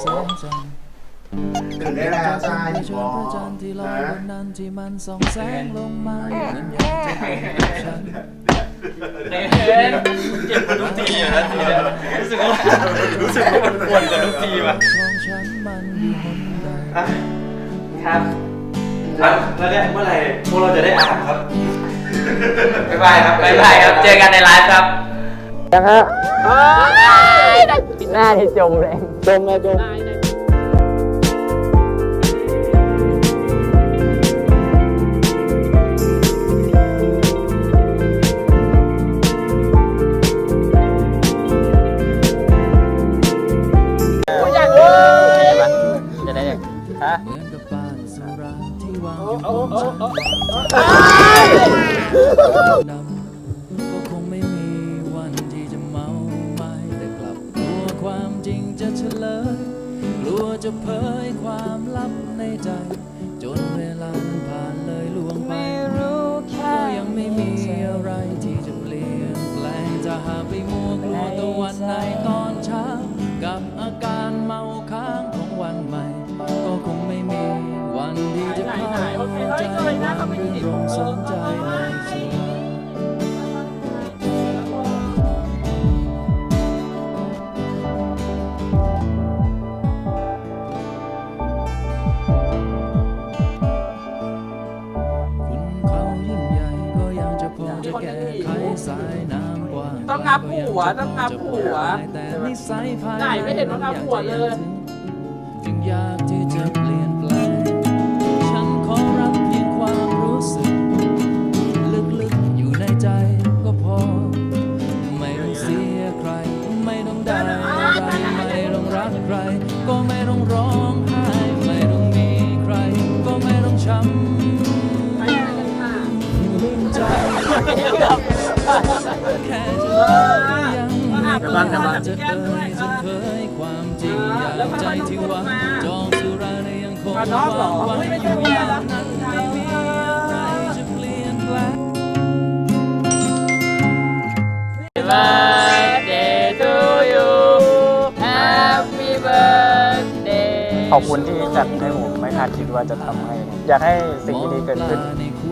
แสงจันทร์ถึงได้แล้วจ้าอีกชบมพระจันทร์ที่ลอยบนนั้นที่มันส่องแสงลงมาเหมือนอยากจะให้ฉันเต้นเจ็บทุกทีอะนะทีเนี่ยรู้สึกว่ารู้สึกว่ามันปวดกว่าทุกทีว่ะของฉันมันอยู่หนใดครับแล้วแล้วเนี่ยเมื่อไหร่พวกเราจะได้อ่านครับบ๊ายบายครับบ๊ายบายครับ เจอกันในไลฟ์ครับ หน้าที่จมเลยจมเลยจมจะได้ฮะเหมือนกับบ้านสุราที่วางอยู่ จะเผยความลับในใจ จนเวลานั้นผ่านเลยล่วงไปก็ยังไม่มีอะไรที่จะเปลี่ยนแปลงจะหาไปมัวกลัวตะวันในตอนเช้า กับอาการเมาค้างของวันใหม่ ก็คงไม่มีวันที่จะเข้าใจวามรื่นรมสนใจ ต้องงับหัวต้องงับหัวแต่นิสัยภายไหนไม่เห็นว่างับหัวเลยจึงอยากที่จะเปลี่ยนแปลงฉันขอรับเพียงความรู้สึก ลึกๆอยู่ในใจก็พอ ไม่ต้องเสียใคร ไม่ต้องได้อะไรไม่ต้องรักใคร ก็ไม่ต้องร้องไห้ไม่ต้องมีใคร ก็ไม่ต้องช้ำใจ ยังจะเอ่ยจะเคยความจริงอย่างใจที่ว่าจองสุราในยังคงหวางไว้อยู่อย่างนั้นไม่มีอะไรจะเปลี่ยนแปลง birthday to you Happy birthday ขอบคุณที่จัดให้ผมไม่คาดคิดว่าจะทำให้ อยากให้สิ่งดีๆเกิดขึ้น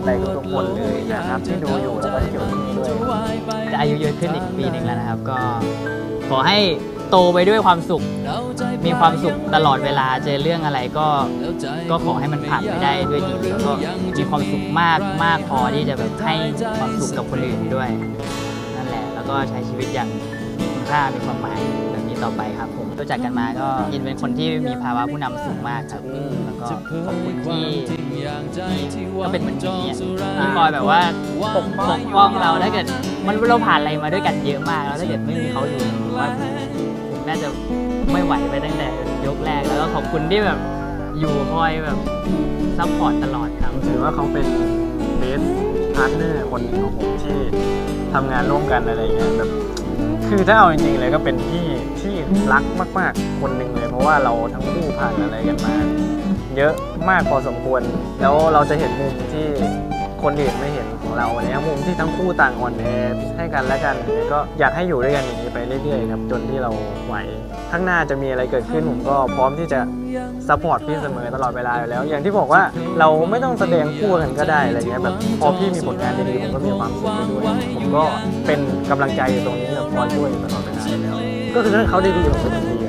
ในทุกๆคนเลยนะครับที่ดูอยู่แล้วก็ที่อยู่ที่นี่ด้วยจะอายุเยอะขึ้นอีกปีหนึ่งแล้วนะครับ ก็ขอให้โตไปด้วยความสุข มีความสุขตลอดเวลาเจอเรื่องอะไรก็ก็ขอให้มันผ่านไปได้ด้วยดีแล้วก็มีความสุขมากมากพอที่จะแบบให้ความสุขกับคนอื่นด้วย นั่นแหละ แล้วก็ใช้ชีวิตอย่างมีคุณค่ามีความหมายแบบนี้ ต่อไปครับผมรู้จักกันมาก็ยินเป็นคนที่มีภาวะผู้นำสูงมากครับแล้วก็ขอบคุณที่ที่ก็เป็นเหมือนพี่อะที่คอยแบบว่าปกปกป้องเราถ้าเกิดมันเราผ่านอะไรมาด้วยกันเยอะมากแล้วถ้าเกิดไม่มีเขาอยู่ผมว่าผมน่าจะไม่ไหวไปตั้งแต่ยกแรกแล้วก็ขอบคุณที่แบบอยู่คอยแบบซัพพอร์ตตลอดครับ ถือว่าเขาเป็นเบสพาร์ทเนอร์คนหนึ่งของผมที่ทำงานร่วมกันอะไรเงี้ยแบบ คือถ้าเอาจริงๆเลยก็เป็นพี่ที่รักมาก ๆ คนหนึ่งเลย เพราะว่าเราทั้งคู่ผ่านอะไรกันมา เยอะมากพอสมควร แล้วเราจะเห็นมุมที่ คนอื่นไม่เห็นของเราเนี่ยมุมที่ทั้งคู่ต่างอ่อนแอให้กันและกันก็อยากให้อยู่ด้วยกันอย่างนี้ไปเรื่อยๆครับจนที่เราไหวข้างหน้าจะมีอะไรเกิดขึ้นผมก็พร้อมที่จะซัพพอร์ตพี่เสมอตลอดเวลาอยู่แล้ว อย่างที่บอกว่าเราไม่ต้องแสดงคู่กันก็ได้อะไรเงี้ยแบบพอพี่มีผลงานดีๆผมก็มีความสุขไปด้วยผมก็เป็นกำลังใจอยู่ตรงนี้แบบคอยช่วยอยู่ตลอดเวลาอยู่แล้วก็คือถ้าเขาดีๆผมก็ดี